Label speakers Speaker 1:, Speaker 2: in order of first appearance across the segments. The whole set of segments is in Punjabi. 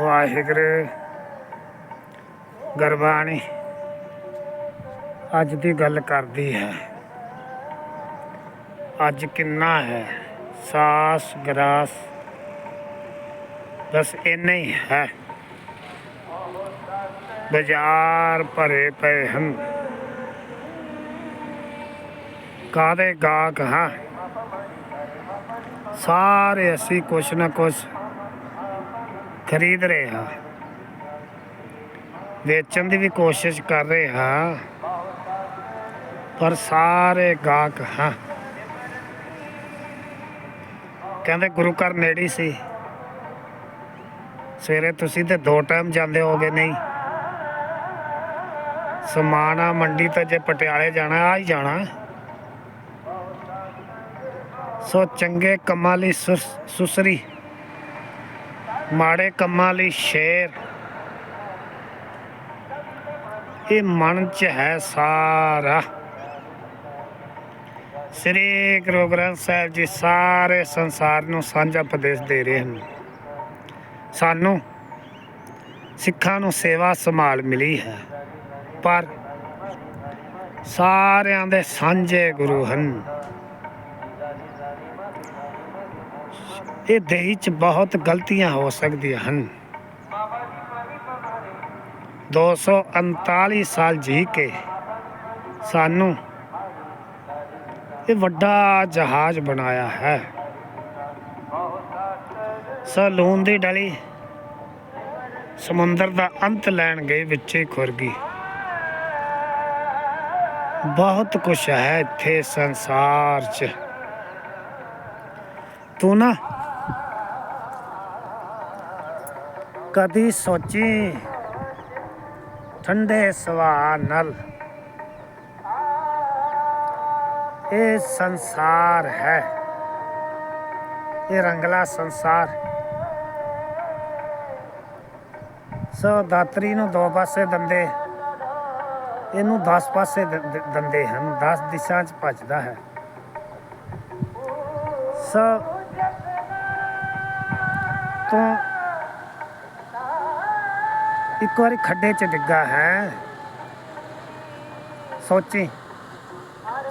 Speaker 1: ਵਾਹਿਗੁਰੂ, ਗੁਰਬਾਣੀ ਅੱਜ ਦੀ ਗੱਲ ਕਰਦੀ ਹੈ। ਅੱਜ ਕਿੰਨਾ ਹੈ? ਸਾਸ ਗਰਾਸ ਬਸ ਇੰਨਾ ਹੀ ਹੈ। ਬਾਜ਼ਾਰ ਭਰੇ ਪਏ ਹਨ। ਕਾਦੇ ਗਾਹਕ ਹਾਂ? ਸਾਰੇ ਅਸੀਂ ਕੁਛ ਨਾ ਕੁਛ ਖਰੀਦ ਰਹੇ ਹਾਂ। ਵੇਚਣ ਦੀ ਵੀ ਕੋਸ਼ਿਸ਼ ਕਰ ਰਹੇ ਹਾਂ। ਪਰ ਸਾਰੇ ਗਾਹਕ, ਹਾਂ। ਕਹਿੰਦੇ ਗੁਰੂ ਘਰ ਨੇੜੇ ਸੀ। ਸਵੇਰੇ ਤੁਸੀਂ ਤੇ ਦੋ ਟਾਈਮ ਜਾਂਦੇ ਹੋਗੇ ਨਹੀਂ। ਸਮਾਣਾ ਮੰਡੀ ਤਾਂ ਜੇ ਪਟਿਆਲੇ ਜਾਣਾ, ਆ ਹੀ ਜਾਣਾ। ਸੋ ਚੰਗੇ ਕੰਮਾਂ ਲਈ ਸੁਸਰੀ ਮਾੜੇ ਕੰਮਾਂ ਲਈ ਸ਼ੇਰ। ਇਹ ਮਨ ਚ ਹੈ ਸਾਰਾ। ਸ੍ਰੀ ਗੁਰੂ ਗ੍ਰੰਥ ਸਾਹਿਬ ਜੀ ਸਾਰੇ ਸੰਸਾਰ ਨੂੰ ਸਾਂਝਾ ਉਪਦੇਸ਼ ਦੇ ਰਹੇ ਹਨ। ਸਾਨੂੰ ਸਿੱਖਾਂ ਨੂੰ ਸੇਵਾ ਸੰਭਾਲ ਮਿਲੀ ਹੈ, ਪਰ ਸਾਰਿਆਂ ਦੇ ਸਾਂਝੇ ਗੁਰੂ ਹਨ। ਇਹ ਦੇਹੀ ਚ ਬਹੁਤ ਗਲਤੀਆਂ ਹੋ ਸਕਦੀਆਂ ਹਨ। 239 ਸਾਲ ਜੀ ਕੇ ਸਾਨੂੰ ਇਹ ਵੱਡਾ ਜਹਾਜ਼ ਬਣਾਇਆ ਹੈ। ਸਲੂਨ ਦੀ ਡਲੀ ਸਮੁੰਦਰ ਦਾ ਅੰਤ ਲੈਣ ਗਏ ਵਿੱਚੇ ਖੁਰ ਗਈ ਬਹੁਤ ਕੁਛ ਹੈ ਇੱਥੇ ਸੰਸਾਰ 'ਚ। ਤੂੰ ਨਾ ਕਦੀ ਸੋਚੀ? ਠੰਡੇ ਸਵਾ ਨਾਲ। ਇਹ ਸੰਸਾਰ ਹੈ। ਇਹ ਰੰਗਲਾ ਸੰਸਾਰ। ਸੋ ਦਾਤਰੀ ਨੂੰ ਦੋ ਪਾਸੇ ਦੰਦੇ, ਇਹਨੂੰ 10 ਪਾਸੇ ਦ- ਦੰਦੇ ਹਨ। 10 ਦਿਸ਼ਾ 'ਚ ਭੱਜਦਾ ਹੈ। ਸੋ ਤੂੰ ਇੱਕ ਵਾਰੀ ਖੱਡੇ 'ਚ ਡਿੱਗਾ ਹੈ। ਸੋਚੀ,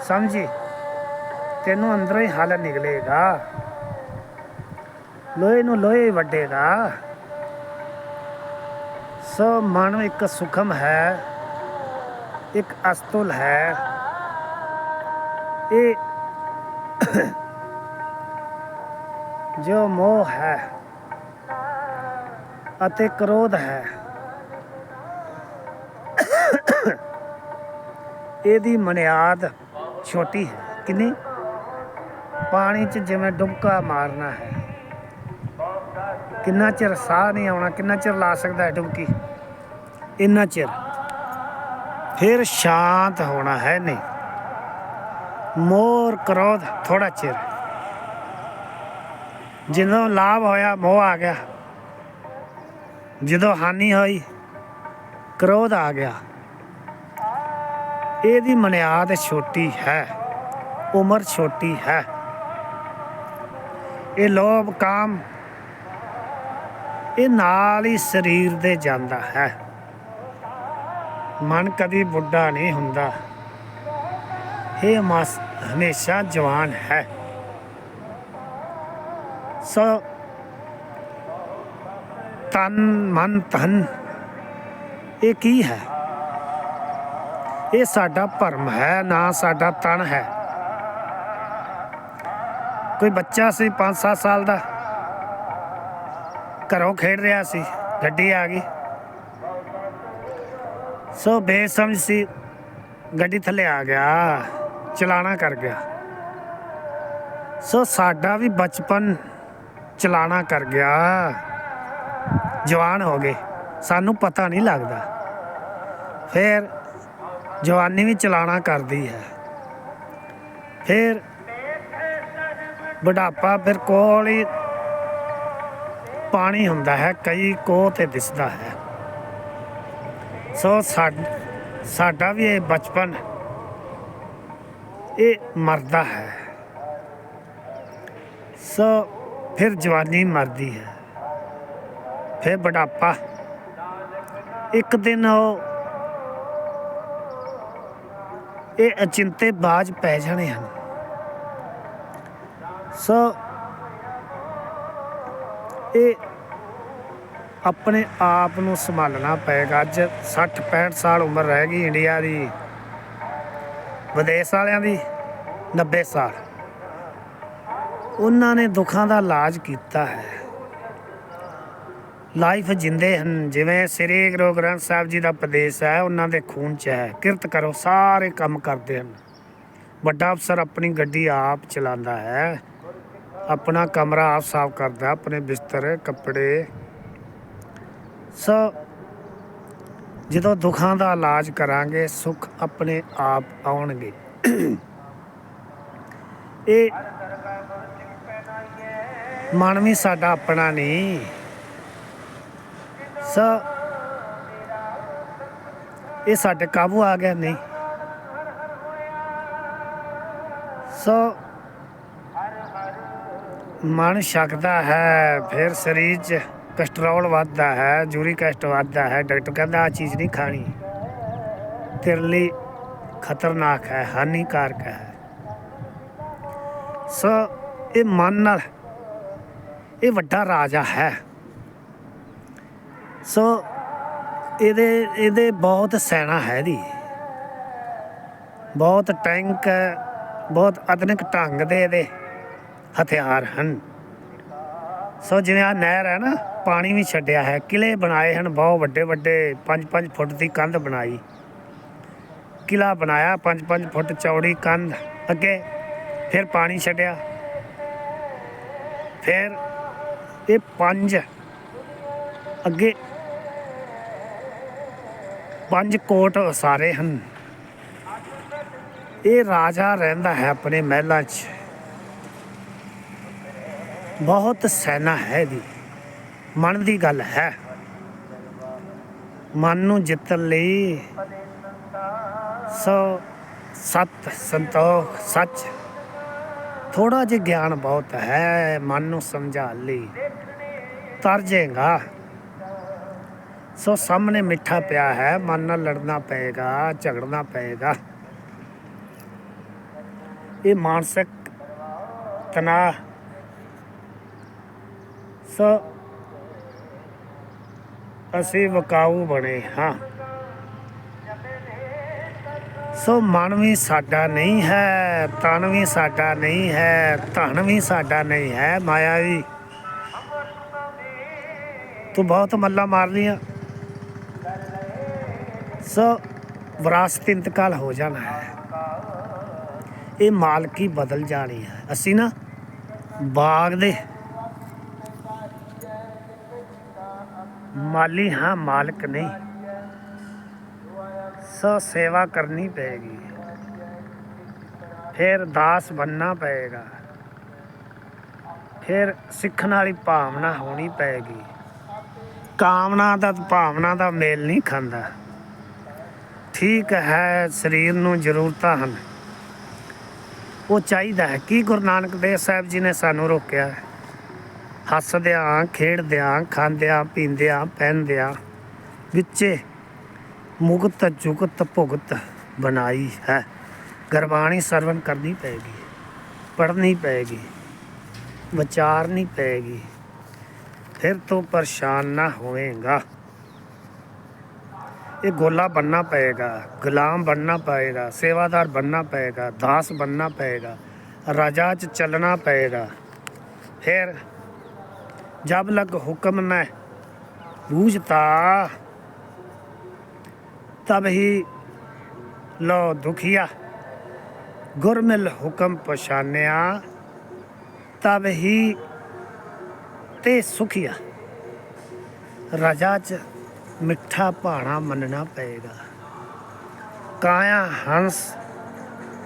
Speaker 1: ਸਮਝੀ, ਤੈਨੂੰ ਅੰਦਰੋਂ ਹੀ ਹੱਲ ਨਿਕਲੇਗਾ। ਲੋਹੇ ਨੂੰ ਲੋਹੇ ਵੱਡੇਗਾ ਸੋ ਮਨ ਇੱਕ ਸੁਖਮ ਹੈ, ਇੱਕ ਅਸਤੁਲ ਹੈ। ਇਹ ਜੋ ਮੋਹ ਹੈ ਅਤੇ ਕ੍ਰੋਧ ਹੈ। ਇਹਦੀ ਮਨਿਆਦ ਛੋਟੀ ਹੈ। ਕਿੰਨੀ? ਪਾਣੀ 'ਚ ਜਿਵੇਂ ਡੁਬਕਾ ਮਾਰਨਾ ਹੈ। ਕਿੰਨਾ ਚਿਰ ਸਾਹ ਨਹੀਂ ਆਉਣਾ, ਕਿੰਨਾ ਚਿਰ ਲਾ ਸਕਦਾ ਹੈ ਡੁਬਕੀ? ਇੰਨਾ ਚਿਰ। ਫਿਰ ਸ਼ਾਂਤ ਹੋਣਾ ਹੈ, ਨਹੀਂ। ਮੋਰ ਕ੍ਰੋਧ ਥੋੜਾ ਚਿਰ। ਜਦੋਂ ਲਾਭ ਹੋਇਆ, ਮੋਹ ਆ ਗਿਆ। ਜਦੋਂ ਹਾਨੀ ਹੋਈ, ਕ੍ਰੋਧ ਆ ਗਿਆ। ਇਹਦੀ ਮਨਿਆਦ ਛੋਟੀ ਹੈ, ਉਮਰ ਛੋਟੀ ਹੈ। ਇਹ ਲੋਭ ਕਾਮ ਇਹ ਨਾਲ ਹੀ ਸਰੀਰ ਦੇ ਜਾਂਦਾ ਹੈ। ਮਨ ਕਦੀ ਬੁੱਢਾ ਨਹੀਂ ਹੁੰਦਾ। ਇਹ ਮਸ, ਹਮੇਸ਼ਾ ਜਵਾਨ ਹੈ। ਸੋ ਤਨ ਮਨ ਧਨ। ਇਹ ਕੀ ਹੈ? ਇਹ ਸਾਡਾ ਭਰਮ ਹੈ, ਨਾ ਸਾਡਾ ਤਨ ਹੈ। ਕੋਈ ਬੱਚਾ ਸੀ 5-7 ਸਾਲ ਦਾ। ਘਰੋਂ ਖੇਡ ਰਿਹਾ ਸੀ, ਗੱਡੀ ਆ ਗਈ। ਸੋ ਬੇਸਮਝ ਸੀ, ਗੱਡੀ ਥੱਲੇ ਆ ਗਿਆ, ਚਲਾਣਾ ਕਰ ਗਿਆ। ਸੋ ਸਾਡਾ ਵੀ ਬਚਪਨ ਚਲਾਣਾ ਕਰ ਗਿਆ। ਜਵਾਨ ਹੋ ਗਏ। ਸਾਨੂੰ ਪਤਾ ਨਹੀਂ ਲੱਗਦਾ। ਫਿਰ ਜਵਾਨੀ ਵੀ ਚਲਾਣਾ ਕਰਦੀ ਹੈ। ਫਿਰ ਬੁਢਾਪਾ ਫਿਰ ਕੋਲ ਹੀ ਪਾਣੀ ਹੁੰਦਾ ਹੈ, ਕਈ ਕੋਹ ਤੇ ਦਿਸਦਾ ਹੈ। ਸੋ ਸਾਡਾ ਵੀ ਇਹ ਬਚਪਨ, ਇਹ ਮਰਦਾ ਹੈ। ਸੋ ਫਿਰ ਜਵਾਨੀ ਮਰਦੀ ਹੈ। ਫਿਰ ਬੁਢਾਪਾ। ਇੱਕ ਦਿਨ ਉਹ ਇਹ ਅਚਿੰਤੇ ਬਾਜ ਪੈ ਜਾਣੇ ਹਨ। ਸੋ ਇਹ ਆਪਣੇ ਆਪ ਨੂੰ ਸੰਭਾਲਣਾ ਪਏਗਾ। ਅੱਜ 60 65 ਸਾਲ ਉਮਰ ਰਹਿ ਗਈ ਇੰਡੀਆ ਦੀ। ਵਿਦੇਸ਼ ਵਾਲਿਆਂ ਦੀ 90 ਸਾਲ। ਉਹਨਾਂ ਨੇ ਦੁੱਖਾਂ ਦਾ ਇਲਾਜ ਕੀਤਾ ਹੈ। ਲਾਈਫ ਜਿੰਦੇ ਹਨ। ਜਿਵੇਂ ਸ੍ਰੀ ਗੁਰੂ ਗ੍ਰੰਥ ਸਾਹਿਬ ਜੀ ਦਾ ਉਪਦੇਸ਼ ਹੈ, ਉਹਨਾਂ ਦੇ ਖੂਨ 'ਚ ਹੈ, ਕਿਰਤ ਕਰੋ, ਸਾਰੇ ਕੰਮ ਕਰਦੇ ਹਨ। ਵੱਡਾ ਅਫਸਰ ਆਪਣੀ ਗੱਡੀ ਆਪ ਚਲਾਉਂਦਾ ਹੈ, ਆਪਣਾ ਕਮਰਾ ਆਪ ਸਾਫ਼ ਕਰਦਾ ਆਪਣੇ ਬਿਸਤਰ, ਕੱਪੜੇ। ਸੋ ਜਦੋਂ ਦੁੱਖਾਂ ਦਾ ਇਲਾਜ ਕਰਾਂਗੇ, ਸੁੱਖ ਆਪਣੇ ਆਪ ਆਉਣਗੇ। ਇਹ ਮਨ ਵੀ ਸਾਡਾ ਆਪਣਾ ਨਹੀਂ ਸੋ ਇਹ ਸਾਡੇ ਕਾਬੂ ਆ ਗਿਆ, ਨਹੀਂ। ਸੋ ਮਨ ਛਕਦਾ ਹੈ, ਫਿਰ ਸਰੀਰ 'ਚ ਕੋਲੇਸਟ੍ਰੋਲ ਵੱਧਦਾ ਹੈ, ਯੂਰਿਕ ਐਸਿਡ ਵੱਧਦਾ ਹੈ। ਡਾਕਟਰ ਕਹਿੰਦਾ ਆ ਚੀਜ਼ ਨਹੀਂ ਖਾਣੀ। ਤੇਰੇ ਲਈ ਖਤਰਨਾਕ ਹੈ, ਹਾਨੀਕਾਰਕ ਹੈ। ਸੋ ਇਹ ਮਨ ਨਾਲ ਇਹ ਵੱਡਾ ਰਾਜਾ ਹੈ। ਸੋ ਇਹਦੇ ਇਹਦੇ ਬਹੁਤ ਸੈਨਾ ਹੈ ਦੀ ਬਹੁਤ ਟੈਂਕ ਹੈ, ਬਹੁਤ ਆਧੁਨਿਕ ਢੰਗ ਦੇ ਇਹਦੇ ਹਥਿਆਰ ਹਨ। ਸੋ ਜਿਵੇਂ ਆ ਨਹਿਰ ਹੈ ਨਾ ਪਾਣੀ ਵੀ ਛੱਡਿਆ ਹੈ। ਕਿਲੇ ਬਣਾਏ ਹਨ ਬਹੁਤ ਵੱਡੇ ਵੱਡੇ 5-5 ਫੁੱਟ ਦੀ ਕੰਧ ਬਣਾਈ। ਕਿਲਾ ਬਣਾਇਆ 5-5 ਫੁੱਟ ਚੌੜੀ ਕੰਧ। ਅੱਗੇ ਫਿਰ ਪਾਣੀ ਛੱਡਿਆ। ਫਿਰ ਇਹ ਪੰਜ ਅੱਗੇ ਪੰਜ ਕੋਟ ਉਸਾਰੇ ਹਨ। ਇਹ ਰਾਜਾ ਰਹਿੰਦਾ ਹੈ ਆਪਣੇ ਮਹਿਲਾਂ 'ਚ। ਬਹੁਤ ਸੈਨਾ ਹੈ ਦੀ ਮਨ ਦੀ ਗੱਲ ਹੈ। ਮਨ ਨੂੰ ਜਿੱਤਣ ਲਈ ਸੋ ਸਤ ਸੰਤੋਖ ਸੱਚ। ਥੋੜਾ ਜਿਹਾ ਗਿਆਨ ਬਹੁਤ ਹੈ ਮਨ ਨੂੰ ਸਮਝਾ ਲਈ। ਤਰ ਜਾਏਗਾ ਸੋ ਸਾਹਮਣੇ ਮਿੱਠਾ ਪਿਆ ਹੈ, ਮਨ ਨਾਲ ਲੜਨਾ ਪਏਗਾ, ਝਗੜਨਾ ਪਏਗਾ। ਇਹ ਮਾਨਸਿਕ ਤਣਾਅ। ਸੋ ਅਸੀਂ ਵਕਾਊ ਬਣੇ ਹਾਂ। ਸੋ ਮਨ ਵੀ ਸਾਡਾ ਨਹੀਂ ਹੈ, ਤਨ ਵੀ ਸਾਡਾ ਨਹੀਂ ਹੈ, ਧਨ ਵੀ ਸਾਡਾ ਨਹੀਂ ਹੈ, ਮਾਇਆ ਵੀ। ਤੂੰ ਬਹੁਤ ਮੱਲਾ ਮਾਰ ਲਿਆ ਸੋ ਵਿਰਾਸਤ ਇੰਤਕਾਲ ਹੋ ਜਾਣਾ ਹੈ। ਇਹ ਮਾਲਕੀ ਬਦਲ ਜਾਣੀ ਹੈ। ਅਸੀਂ ਨਾ ਬਾਗ ਦੇ ਮਾਲੀ ਹਾਂ, ਮਾਲਕ ਨਹੀਂ। ਸੋ ਸੇਵਾ ਕਰਨੀ ਪਏਗੀ। ਫਿਰ ਦਾਸ ਬੰਨਣਾ ਪਏਗਾ। ਫਿਰ ਸਿੱਖਣ ਵਾਲੀ ਭਾਵਨਾ ਹੋਣੀ ਪਏਗੀ। ਕਾਮਨਾ ਦਾ, ਭਾਵਨਾ ਦਾ ਮੇਲ ਨਹੀਂ ਖਾਂਦਾ। ਠੀਕ ਹੈ, ਸਰੀਰ ਨੂੰ ਜ਼ਰੂਰਤਾਂ ਹਨ। ਉਹ ਚਾਹੀਦਾ ਹੈ ਕੀ ਗੁਰੂ ਨਾਨਕ ਦੇਵ ਸਾਹਿਬ ਜੀ ਨੇ ਸਾਨੂੰ ਰੋਕਿਆ ਹੈ। ਹੱਸਦਿਆਂ ਖੇਡਦਿਆਂ ਖਾਂਦਿਆਂ ਪੀਂਦਿਆਂ ਪਹਿਨਦਿਆਂ ਵਿੱਚੇ ਮੁਕਤ ਜੁਗਤ ਭੁਗਤ ਬਣਾਈ ਹੈ। ਗੁਰਬਾਣੀ ਸਰਵਨ ਕਰਨੀ ਪਏਗੀ ਪੜ੍ਹਨੀ ਪਏਗੀ ਵਿਚਾਰਨੀ ਪਏਗੀ ਫਿਰ ਤੋਂ ਪਰੇਸ਼ਾਨ ਨਾ ਹੋਵੇਗਾ। ਇਹ ਗੋਲਾ बनना ਪਏਗਾ ਗੁਲਾਮ बनना ਪਏਗਾ ਸੇਵਾਦਾਰ बनना ਪਏਗਾ ਦਾਸ बनना ਪਏਗਾ ਰਾਜਾ ਚ ਚੱਲਣਾ ਪਏਗਾ ਫਿਰ जब लग हुक्म न बूझता तब ही लो दुखिया गुरमिल हुक्म पछानिया तब ही ते सुखिया रजा च ਮਿੱਠਾ ਭਾਣਾ ਮੰਨਣਾ ਪਏਗਾ। ਕਾਇਆ ਹੰਸ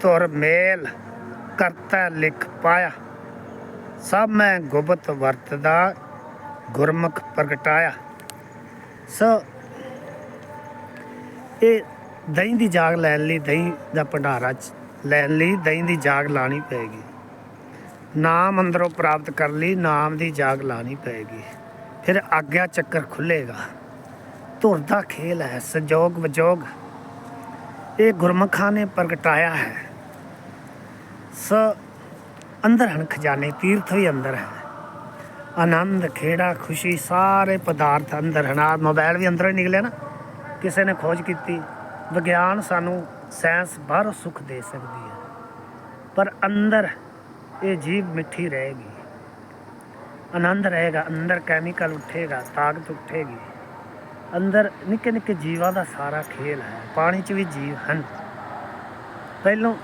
Speaker 1: ਤੁਰ ਮੇਲ ਕਰਤਾ ਲਿਖ ਪਾਇਆ। ਸਭ ਮੈਂ ਗੁਪਤ ਵਰਤਦਾ, ਗੁਰਮੁਖ ਪ੍ਰਗਟਾਇਆ। ਸੋ ਇਹ ਦਹੀਂ ਦੀ ਜਾਗ ਲੈਣ ਲਈ, ਦਹੀਂ ਦਾ ਭੰਡਾਰਾ ਲੈਣ ਲਈ ਦਹੀਂ ਦੀ ਜਾਗ ਲਾਣੀ ਪਏਗੀ। ਨਾਮ ਅੰਦਰੋਂ ਪ੍ਰਾਪਤ ਕਰ ਲਈ, ਨਾਮ ਦੀ ਜਾਗ ਲਾਣੀ ਪਏਗੀ। ਫਿਰ ਆਗਿਆ ਚੱਕਰ ਖੁੱਲੇਗਾ ਧੁਰ ਦਾ ਖੇਲ ਹੈ, ਸੰਜੋਗ ਵਿਜੋਗ। ਇਹ ਗੁਰਮਖਾਂ ਨੇ ਪ੍ਰਗਟਾਇਆ ਹੈ। ਸ ਅੰਦਰ ਹਨ ਖਜ਼ਾਨੇ ਤੀਰਥ ਵੀ ਅੰਦਰ ਹੈ। ਆਨੰਦ, ਖੇੜਾ, ਖੁਸ਼ੀ, ਸਾਰੇ ਪਦਾਰਥ ਅੰਦਰ ਹਨ। ਆਹ ਮੋਬਾਈਲ ਵੀ ਅੰਦਰੋਂ ਹੀ ਨਿਕਲਿਆ ਨਾ। ਕਿਸੇ ਨੇ ਖੋਜ ਕੀਤੀ, ਵਿਗਿਆਨ ਸਾਨੂੰ ਸਾਇੰਸ ਬਾਹਰੋਂ ਸੁੱਖ ਦੇ ਸਕਦੀ ਹੈ। ਪਰ ਅੰਦਰ ਇਹ ਜੀਵ ਮਿੱਠੀ ਰਹੇਗੀ। ਆਨੰਦ ਰਹੇਗਾ, ਅੰਦਰ ਕੈਮੀਕਲ ਉੱਠੇਗਾ, ਤਾਕਤ ਉੱਠੇਗੀ। ਅੰਦਰ ਨਿੱਕੇ ਨਿੱਕੇ ਜੀਵਾਂ ਦਾ ਸਾਰਾ ਖੇਲ ਹੈ। ਪਾਣੀ 'ਚ ਵੀ ਜੀਵ ਹਨ। ਪਹਿਲੋਂ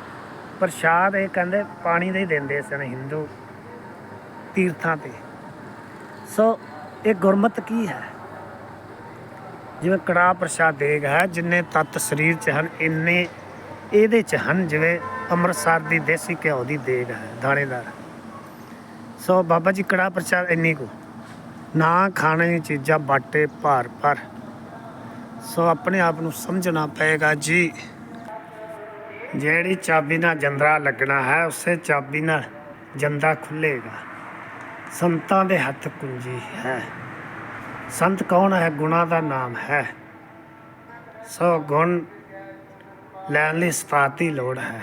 Speaker 1: ਪ੍ਰਸ਼ਾਦ ਇਹ ਕਹਿੰਦੇ ਪਾਣੀ ਦੇ ਹੀ ਦਿੰਦੇ ਸਨ ਹਿੰਦੂ ਤੀਰਥਾਂ ਤੇ। ਸੋ ਇਹ ਗੁਰਮਤ ਕੀ ਹੈ? ਜਿਵੇਂ ਕੜਾ ਪ੍ਰਸ਼ਾਦ ਦੇਗ ਹੈ, ਜਿੰਨੇ ਤੱਤ ਸਰੀਰ 'ਚ ਹਨ, ਇੰਨੇ ਇਹਦੇ 'ਚ ਹਨ, ਜਿਵੇਂ ਅੰਮ੍ਰਿਤਸਰ ਦੀ ਦੇਸੀ ਘਿਓ ਦੀ ਦੇਗ ਹੈ, ਦਾਣੇਦਾਰ। ਸੋ ਬਾਬਾ ਜੀ ਕੜਾ ਪ੍ਰਸ਼ਾਦ ਇੰਨੀ ਕੁ। ਨਾ ਖਾਣੇ ਦੀਆਂ ਚੀਜ਼ਾਂ, ਬਾਟੇ, ਭਾਰ ਭਰ ਸੋ ਆਪਣੇ ਆਪ ਨੂੰ ਸਮਝਣਾ ਪਏਗਾ ਜੀ। ਜਿਹੜੀ ਚਾਬੀ ਨਾਲ ਜੰਦਰਾ ਲੱਗਣਾ ਹੈ, ਉਸੇ ਚਾਬੀ ਨਾਲ ਜੰਦਾ ਖੁੱਲੇਗਾ ਸੰਤਾਂ ਦੇ ਹੱਥ ਕੁੰਜੀ ਹੈ। ਸੰਤ ਕੌਣ ਹੈ? ਗੁਣਾ ਦਾ ਨਾਮ ਹੈ। ਸੋ ਗੁਣ ਲੈਣ ਲਈ ਸਤਾਤ ਲੋੜ ਹੈ।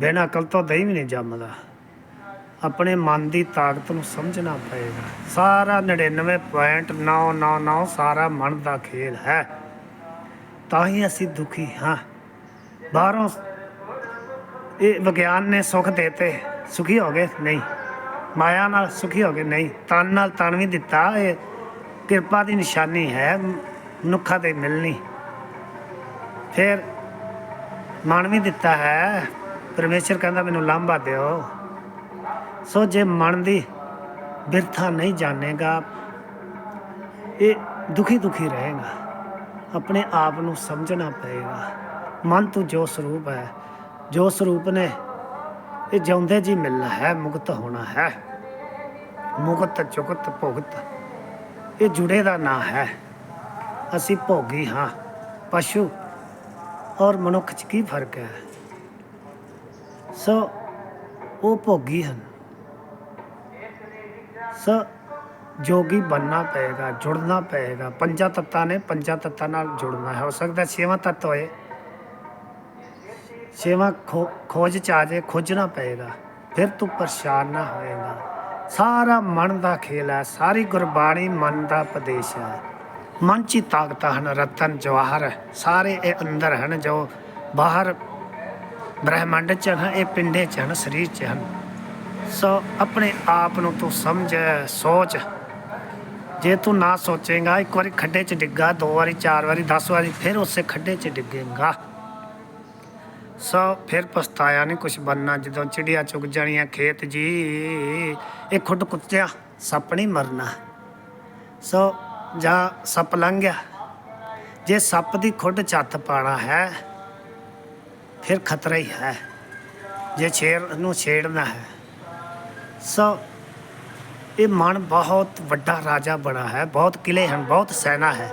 Speaker 1: ਬਿਨਾਂ ਅਕਲ ਤੋਂ ਦਹੀਂ ਵੀ ਨਹੀਂ ਜੰਮਦਾ। ਆਪਣੇ ਮਨ ਦੀ ਤਾਕਤ ਨੂੰ ਸਮਝਣਾ ਪਏਗਾ। ਸਾਰਾ 99.999 ਸਾਰਾ ਮਨ ਦਾ ਖੇਲ ਹੈ। ਤਾਂ ਹੀ ਅਸੀਂ ਦੁਖੀ ਹਾਂ। ਬਾਹਰੋਂ ਇਹ ਵਿਗਿਆਨ ਨੇ ਸੁੱਖ ਦੇਤੇ। ਸੁਖੀ ਹੋ ਗਏ? ਨਹੀਂ। ਮਾਇਆ ਨਾਲ ਸੁਖੀ ਹੋ ਗਏ? ਨਹੀਂ। ਤਨ ਨਾਲ ਤਨ ਵੀ ਦਿੱਤਾ। ਇਹ ਕਿਰਪਾ ਦੀ ਨਿਸ਼ਾਨੀ ਹੈ। ਮਨੁੱਖਾਂ ਦੇ ਮਿਲਣੀ। ਫਿਰ ਮਨ ਵੀ ਦਿੱਤਾ ਹੈ। ਪਰਮੇਸ਼ਰ ਕਹਿੰਦਾ, ਮੈਨੂੰ ਲਾਂਭਾ ਦਿਓ। ਸੋ ਜੇ ਮਨ ਦੀ ਬਿਰਥਾ ਨਹੀਂ ਜਾਣੇਗਾ, ਇਹ ਦੁਖੀ ਦੁਖੀ ਰਹੇਗਾ। ਆਪਣੇ ਆਪ ਨੂੰ ਸਮਝਣਾ ਪਏਗਾ। ਮਨ ਤੋਂ ਜੋ ਸਰੂਪ ਹੈ, ਜੋ ਸਰੂਪ ਨੇ, ਇਹ ਜਿਉਂਦੇ ਜੀ ਮਿਲਣਾ ਹੈ, ਮੁਕਤ ਹੋਣਾ ਹੈ। ਮੁਕਤ ਜੁਗਤ ਭੁਗਤ, ਇਹ ਜੁੜੇ ਦਾ ਨਾਂ ਹੈ। ਅਸੀਂ ਭੋਗੀ ਹਾਂ। ਪਸ਼ੂ ਔਰ ਮਨੁੱਖ 'ਚ ਕੀ ਫ਼ਰਕ ਹੈ? ਸੋ ਉਹ ਭੋਗੀ ਹਨ। ਸੋ ਜੋਗੀ ਪਏਗਾ, ਜੁੜਨਾ ਪਏਗਾ। ਪੰਜਾਂ ਤੱਤਾਂ ਨੇ ਪੰਜਾਂ ਤੱਤਾਂ ਨਾਲ ਜੁੜਨਾ ਹੋ। ਸਕਦਾ ਛੇਵਾਂ ਤੱਤ ਹੋਏ। ਛੇਵਾਂ ਖੋਜ ਚ ਆ ਜੇ ਖੋਜਣਾ ਪਏਗਾ। ਫਿਰ ਤੂੰ ਪਰੇਸ਼ਾਨ ਨਾ ਹੋਏਗਾ। ਸਾਰਾ ਮਨ ਦਾ ਖੇਲ ਹੈ, ਸਾਰੀ ਗੁਰਬਾਣੀ ਮਨ ਦਾ ਉਪਦੇਸ਼ ਹੈ। ਮਨ ਚ ਹੀ ਤਾਕਤਾਂ ਹਨ, ਰਤਨ ਜਵਾਹਰ ਸਾਰੇ ਇਹ ਅੰਦਰ ਹਨ ਜੋ ਬਾਹਰ ਬ੍ਰਹਿਮੰਡ ਚ ਹਨ, ਇਹ ਪਿੰਡੇ ਚ ਹਨ, ਸਰੀਰ ਚ ਹਨ। ਸੋ ਆਪਣੇ ਆਪ ਨੂੰ ਤੂੰ ਸਮਝ, ਸੋਚ। ਜੇ ਤੂੰ ਨਾ ਸੋਚੇਗਾ, ਇੱਕ ਵਾਰੀ ਖੱਡੇ 'ਚ ਡਿੱਗਾ, ਦੋ ਵਾਰੀ, ਚਾਰ ਵਾਰੀ 10 ਵਾਰੀ, ਫਿਰ ਉਸੇ ਖੱਡੇ 'ਚ ਡਿੱਗੇਗਾ। ਸੋ ਫਿਰ ਪਛਤਾਇਆ ਨਹੀਂ ਕੁਛ ਬੰਨਾ, ਜਦੋਂ ਚਿੜੀਆਂ ਚੁਗ ਜਾਣੀਆਂ ਖੇਤ ਜੀ, ਇਹ ਖੁੱਡ ਕੁੱਤਿਆ, ਸੱਪ ਨਹੀਂ ਮਰਨਾ। ਸੋ ਜਾਂ ਸੱਪ ਲੰਘ ਗਿਆ। ਜੇ ਸੱਪ ਦੀ ਖੁੱਡ ਛੱਤ ਪਾਣਾ ਹੈ, ਫਿਰ ਖਤਰਾ ਹੀ ਹੈ। ਜੇ ਛੇਰ ਨੂੰ ਛੇੜਨਾ ਹੈ। ਸੋ ਇਹ ਮਨ ਬਹੁਤ ਵੱਡਾ ਰਾਜਾ ਬਣਾ ਹੈ, ਬਹੁਤ ਕਿਲੇ ਹਨ, ਬਹੁਤ ਸੈਨਾ ਹੈ।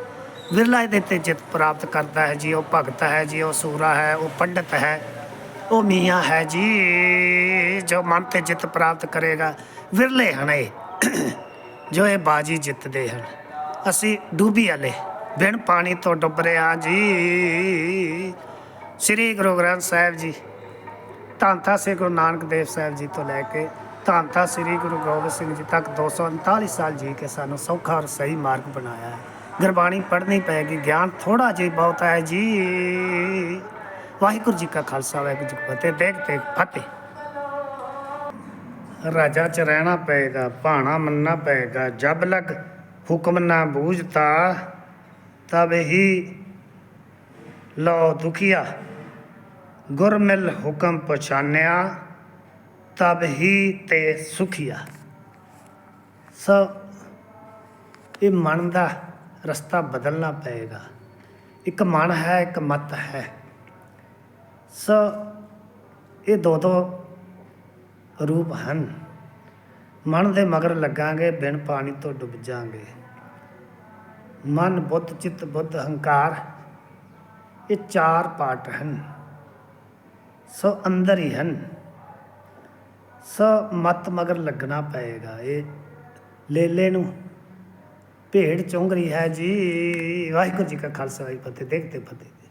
Speaker 1: ਵਿਰਲਾ ਇਹਦੇ ਤੇ ਜਿੱਤ ਪ੍ਰਾਪਤ ਕਰਦਾ ਹੈ ਜੀ, ਉਹ ਭਗਤ ਹੈ ਜੀ, ਉਹ ਸੂਰਾ ਹੈ, ਉਹ ਪੰਡਤ ਹੈ, ਉਹ ਮੀਆਂ ਹੈ ਜੀ, ਜੋ ਮਨ ਤੇ ਜਿੱਤ ਪ੍ਰਾਪਤ ਕਰੇਗਾ। ਵਿਰਲੇ ਹਨ ਇਹ, ਜੋ ਇਹ ਬਾਜੀ ਜਿੱਤਦੇ ਹਨ। ਅਸੀਂ ਡੂਬੀ ਵਾਲੇ, ਬਿਨ ਪਾਣੀ ਤੋਂ ਡੁੱਬ ਰਹੇ ਹਾਂ ਜੀ। ਸ੍ਰੀ ਗੁਰੂ ਗ੍ਰੰਥ ਸਾਹਿਬ ਜੀ, ਧੰਨ ਧੰਨ ਸ੍ਰੀ ਗੁਰੂ ਨਾਨਕ ਦੇਵ ਸਾਹਿਬ ਜੀ ਤੋਂ ਲੈ ਕੇ ਧੰਨ ਧੰਨ ਸ੍ਰੀ ਗੁਰੂ ਗੋਬਿੰਦ ਸਿੰਘ ਜੀ ਤੱਕ 239 ਸਾਲ ਜੀ ਕੇ ਸਾਨੂੰ ਸੌਖਾ ਔਰ ਸਹੀ ਮਾਰਗ ਬਣਾਇਆ ਹੈ। ਗੁਰਬਾਣੀ ਪੜ੍ਹਨੀ ਪਏਗੀ, ਗਿਆਨ ਥੋੜਾ ਜਿਹਾ ਬਹੁਤ ਹੈ ਜੀ। ਵਾਹਿਗੁਰੂ ਜੀ ਕਾ ਖਾਲਸਾ, ਵਾਹਿਗੁਰੂ ਜੀ ਕੀ ਫਤਿਹ। ਦੇਖ ਦੇਖ ਫਤਿਹ। ਰਾਜਾ ਚ ਰਹਿਣਾ ਪਏਗਾ, ਭਾਣਾ ਮੰਨਣਾ ਪਏਗਾ। ਜਬ ਲਗ ਹੁਕਮ ਨਾ ਬੂਝਤਾ, ਤਬ ਹੀ ਲੋ ਦੁਖੀਆ। ਗੁਰ ਮਿਲ ਹੁਕਮ ਪਛਾਨਿਆ। ਤਬ ਹੀ ਤੇ ਸੁਖੀਆ ਸੋ ਇਹ ਮਨ ਦਾ ਰਸਤਾ ਬਦਲਣਾ ਪਏਗਾ ਇੱਕ ਮਨ ਹੈ ਇੱਕ ਮਤ ਹੈ ਸੋ ਇਹ ਦੋ ਦੋ ਰੂਪ ਹਨ ਮਨ ਦੇ ਮਗਰ ਲੱਗਾਂਗੇ ਬਿਨ ਪਾਣੀ ਤੋਂ ਡੁੱਬ ਜਾਾਂਗੇ ਮਨ ਬੁੱਧ ਚਿੱਤ ਬੁੱਧ ਹੰਕਾਰ ਇਹ ਚਾਰ ਪਾਰਟ ਹਨ ਸੋ ਅੰਦਰ ਹੀ ਹਨ ਸ ਮਤ ਮਗਰ ਲੱਗਣਾ ਪਏਗਾ ਇਹ ਲੇਲੇ ਨੂੰ। ਭੇਡ ਚੁੰਗ ਰਹੀ ਹੈ ਜੀ। ਵਾਹਿਗੁਰੂ ਜੀ ਕਾ ਖਾਲਸਾ, ਵਾਹਿਗੁਰੂ ਜੀ ਫਤਿਹ। ਦੇਖਦੇ ਫਤਿਹ